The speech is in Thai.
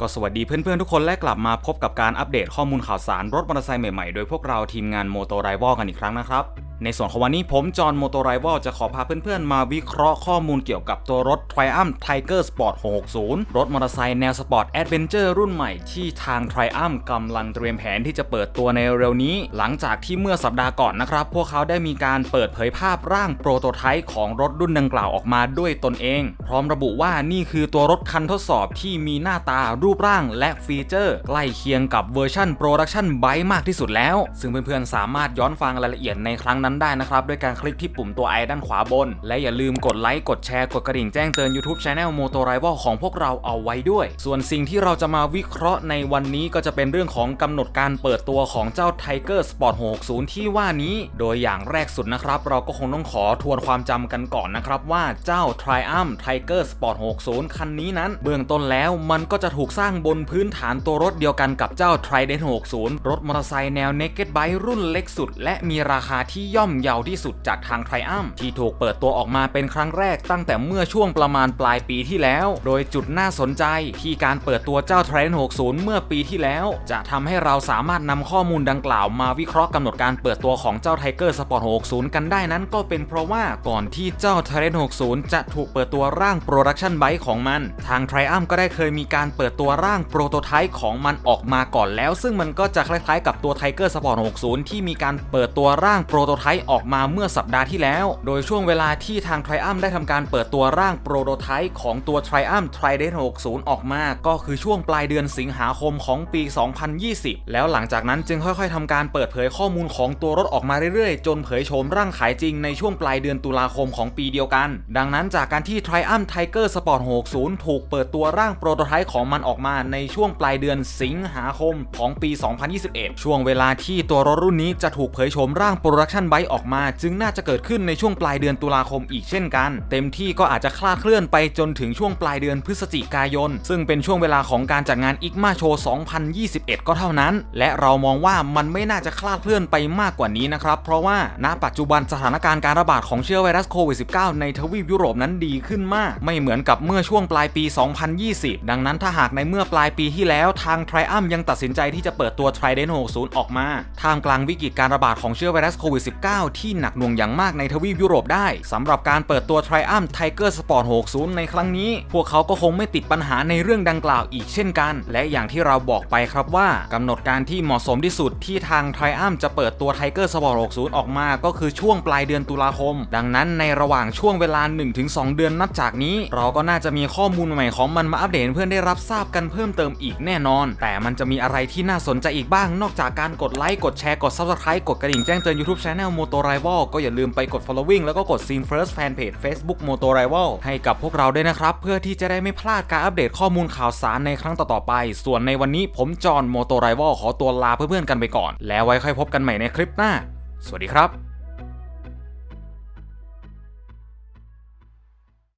ก็สวัสดีเพื่อนๆทุกคนและกลับมาพบกับการอัปเดตข้อมูลข่าวสารรถมอเตอร์ไซค์ใหม่ๆ โดยพวกเราทีมงานโมโตไรวอลกันอีกครั้งนะครับ ในส่วนของวันนี้ผมจอห์น m o t o r i v a l จะขอพาเพื่อนๆ มาวิเคราะห์ข้อมูลเกี่ยวกับตัวรถ Triumph Tiger Sport 660 รถมอเตอร์ไซค์แนวสปอร์ตแอดเวนเจอร์รุ่นใหม่ที่ทาง Triumph กำลังเตรียมแผนที่จะเปิดตัวในเร็วนี้ หลังจากที่เมื่อสัปดาห์ก่อนนะครับ พวกเขาได้มีการเปิดเผยภาพร่างโปรโตไทป์ของรถรุ่นดังกล่าวออกมาด้วยตนเอง พร้อมระบุว่านี่คือตัวรถคันทดสอบที่มีหน้าตารูปร่างและฟีเจอร์ใกล้เคียงกับเวอร์ชันโปรดักชันไบมากที่สุดแล้ว ซึ่งเพื่อนๆสามารถย้อนฟังรายละเอียดในครั้งนั้นได้นะครับด้วยการคลิกที่ปุ่มตัวไอด้านขวาบน และอย่าลืมกดไลค์กดแชร์กดกระดิ่งแจ้งเตือน YouTube Channel m o t o r i v a l ของพวกเราเอาไว้ด้วย ส่วนสิ่งที่เราจะมาวิเคราะห์ในวันนี้ก็จะเป็นเรื่องของกำหนดการเปิดตัวของเจ้า Tiger Sport 660 ที่ว่านี้ โดยอย่างแรกสุดนะครับ เราก็คงต้องขอทวนความจำกันก่อนนะครับว่าเจ้า Triumph Tiger Sport 60 คันนี้นั้น เบื้องต้นแล้วมันก็จะถูกสร้างบนพื้นฐานตัวรถเดียวกันกับเจ้า Trident 60 รถมอเตอร์ไซค์แนว Naked Bike รุ่นเล็กสุด และมีราคาที่ย่อมเยาวที่สุดจากทาง Triumph ที่ถูกเปิดตัวออกมาเป็นครั้งแรกตั้งแต่เมื่อช่วงประมาณปลายปีที่แล้ว โดยจุดน่าสนใจที่การเปิดตัวเจ้า Trident 60 เมื่อปีที่แล้ว จะทำให้เราสามารถนำข้อมูลดังกล่าวมาวิเคราะห์กำหนดการเปิดตัวของเจ้า Tiger Sport 60 กันได้นั้นก็เป็นเพราะว่าก่อนที่เจ้า Trident 60 จะถูกเปิดตัวร่างโปรดักชันไบค์ของมัน ทาง Triumph ก็ได้เคยมีการเปิดตัวร่างโปรโตไทป์ของมันออกมาก่อนแล้ว ซึ่งมันก็จะคล้ายๆ กับตัว Tiger Sport 60 ที่มีการเปิดตัวร่างโปรโตไทป์ออกมาเมื่อสัปดาห์ที่แล้ว โดยช่วงเวลาที่ทาง Triumph ได้ทำการเปิดตัวร่างโปรโตไทป์ของตัว Triumph Trident 60 ออกมา ก็คือช่วงปลายเดือนสิงหาคมของปี 2020 แล้วหลังจากนั้นจึงค่อยๆทำการเปิดเผยข้อมูลของตัวรถออกมาเรื่อยๆ จนเผยโฉมร่างขายจริงในช่วงปลายเดือนตุลาคมของปีเดียวกัน ดังนั้นจากการที่ Triumph Tiger Sport 60 ถูกเปิดตัวร่างโปรโตไทป์ของมันออกมาในช่วงปลายเดือนสิงหาคมของปี 2021 ช่วงเวลาที่ตัวรถรุ่นนี้จะถูกเผยโฉมร่างโปรดักชันไบค์ออกมา จึงน่าจะเกิดขึ้นในช่วงปลายเดือนตุลาคมอีกเช่นกัน เต็มที่ก็อาจจะคลาดเคลื่อนไปจนถึงช่วงปลายเดือนพฤศจิกายน ซึ่งเป็นช่วงเวลาของการจัดงานอิกมาโชว์ 2021 ก็เท่านั้น และเรามองว่ามันไม่น่าจะคลาดเคลื่อนไปมากกว่านี้นะครับ เพราะว่าณปัจจุบันสถานการณ์การระบาดของเชื้อไวรัสโควิด -19 ในทวีปยุโรปนั้นดีขึ้นมาก ไม่เหมือนกับเมื่อช่วงปลายปี 2020 ดังนั้นถ้าหากในเมื่อปลายปีที่แล้วทาง t r i u m ยังตัดสินใจที่จะเปิดตัว Trident 60 ออกมา ท่ามกลางวิกฤตการระบาดของเชื้อไวรัสโควิด -19 ที่หนักหน่วงอย่างมากในทวีปยุโรปได้สำหรับการเปิดตัว Triumph Tiger Sport 60 ในครั้งนี้ พวกเขาก็คงไม่ติดปัญหาในเรื่องดังกล่าวอีกเช่นกัน และอย่างที่เราบอกไปครับว่ากำหนดการที่เหมาะสมที่สุดที่ทาง Triumph จะเปิดตัว Tiger Sport 60 ออกมาก็คือช่วงปลายเดือนตุลาคม ดังนั้นในระหว่างช่วงเวลา 1-2 เดือนนับจากนี้ เราก็น่าจะมีข้อมูลใหม่ของมันมาอัปเดตเพื่อนได้รับทราบกันเพิ่มเติมอีกแน่นอน แต่มันจะมีอะไรที่น่าสนใจอีกบ้าง นอกจากการกดไลค์กดแชร์กด Subscribe กดกระดิ่งแจ้งเตือน YouTube Channel Moto Rival ก็อย่าลืมไปกด following แล้วก็กด Scene First Fanpage Facebook Moto Rival ให้กับพวกเราด้วยนะครับ เพื่อที่จะได้ไม่พลาดการอัปเดตข้อมูลข่าวสารในครั้งต่อๆไป ส่วนในวันนี้ผมจอห์น Moto Rival ขอตัวลาเพื่อนๆกันไปก่อน แล้วไว้ค่อยพบกันใหม่ในคลิปหน้า สวัสดีครับ